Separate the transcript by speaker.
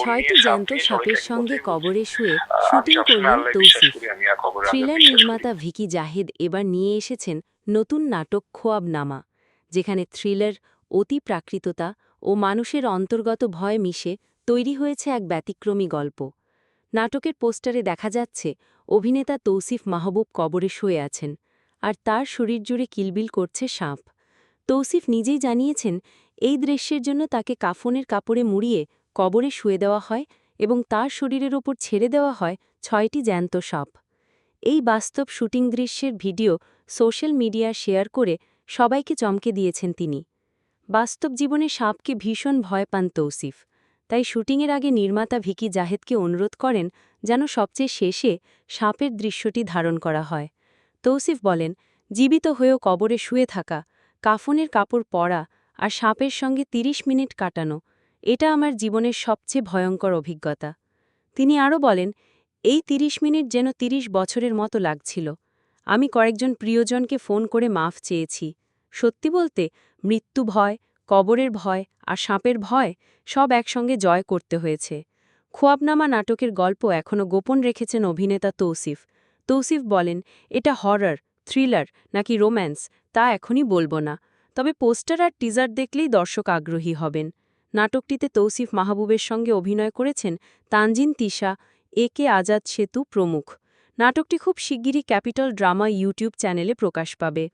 Speaker 1: ছয়টি জ্যান্ত
Speaker 2: সাপ
Speaker 1: সাপের সঙ্গে কবরে শুয়ে শুটিং করলেন তৌসিফ। থ্রিলার। নির্মাতা ভিকি জাহেদ এবার নিয়ে এসেছেন নতুন নাটক খোয়াবনামা যেখানে থ্রিলার অতি প্রাকৃততা ও মানুষের অন্তর্গত ভয় মিশে তৈরি হয়েছে এক ব্যতিক্রমী গল্প। নাটকের পোস্টারে দেখা যাচ্ছে অভিনেতা তৌসিফ মাহবুব কবরে শুয়ে আছেন আর তার শরীর জুড়ে কিলবিল করছে সাপ। তৌসিফ নিজেই জানিয়েছেন এই দৃশ্যের জন্য তাকে কাফনের কাপড়ে মুড়িয়ে কবরে শুয়ে দেওয়া হয় এবং তার শরীরের ওপর ছেড়ে দেওয়া হয় ছয়টি জ্যান্ত সাপ। এই বাস্তব শুটিং দৃশ্যের ভিডিও সোশ্যাল মিডিয়া শেয়ার করে সবাইকে চমকে দিয়েছেন তিনি। বাস্তব জীবনে সাপকে ভীষণ ভয় পান তৌসিফ। তাই শুটিংয়ের আগে নির্মাতা ভিকি জাহেদকে অনুরোধ করেন যেন সবচেয়ে শেষে সাপের দৃশ্যটি ধারণ করা হয়। তৌসিফ বলেন, জীবিত হয়েও কবরে শুয়ে থাকা, কাফনের কাপড় পরা আর সাপের সঙ্গে ৩০ মিনিট কাটানো এটা আমার জীবনের সবচেয়ে ভয়ঙ্কর অভিজ্ঞতা। তিনি আরও বলেন, এই ৩০ মিনিট যেন ৩০ বছরের মতো লাগছিল। আমি কয়েকজন প্রিয়জনকে ফোন করে মাফ চেয়েছি। সত্যি বলতে, মৃত্যু ভয়, কবরের ভয় আর সাপের ভয় সব একসঙ্গে জয় করতে হয়েছে। খোয়াবনামা নাটকের গল্প এখনও গোপন রেখেছেন অভিনেতা তৌসিফ। তৌসিফ বলেন, এটা হরর, থ্রিলার নাকি রোম্যান্স, তা এখনই বলব না। তবে পোস্টার আর টিজার দেখলেই দর্শক আগ্রহী হবেন। নাটকটিতে তৌসিফ মাহবুবের সঙ্গে অভিনয় করেছেন তানজিন তিশা, এ কে আজাদ সেতু প্রমুখ। নাটকটি খুব শিগগিরই ক্যাপিটাল ড্রামা ইউটিউব চ্যানেলে প্রকাশ পাবে।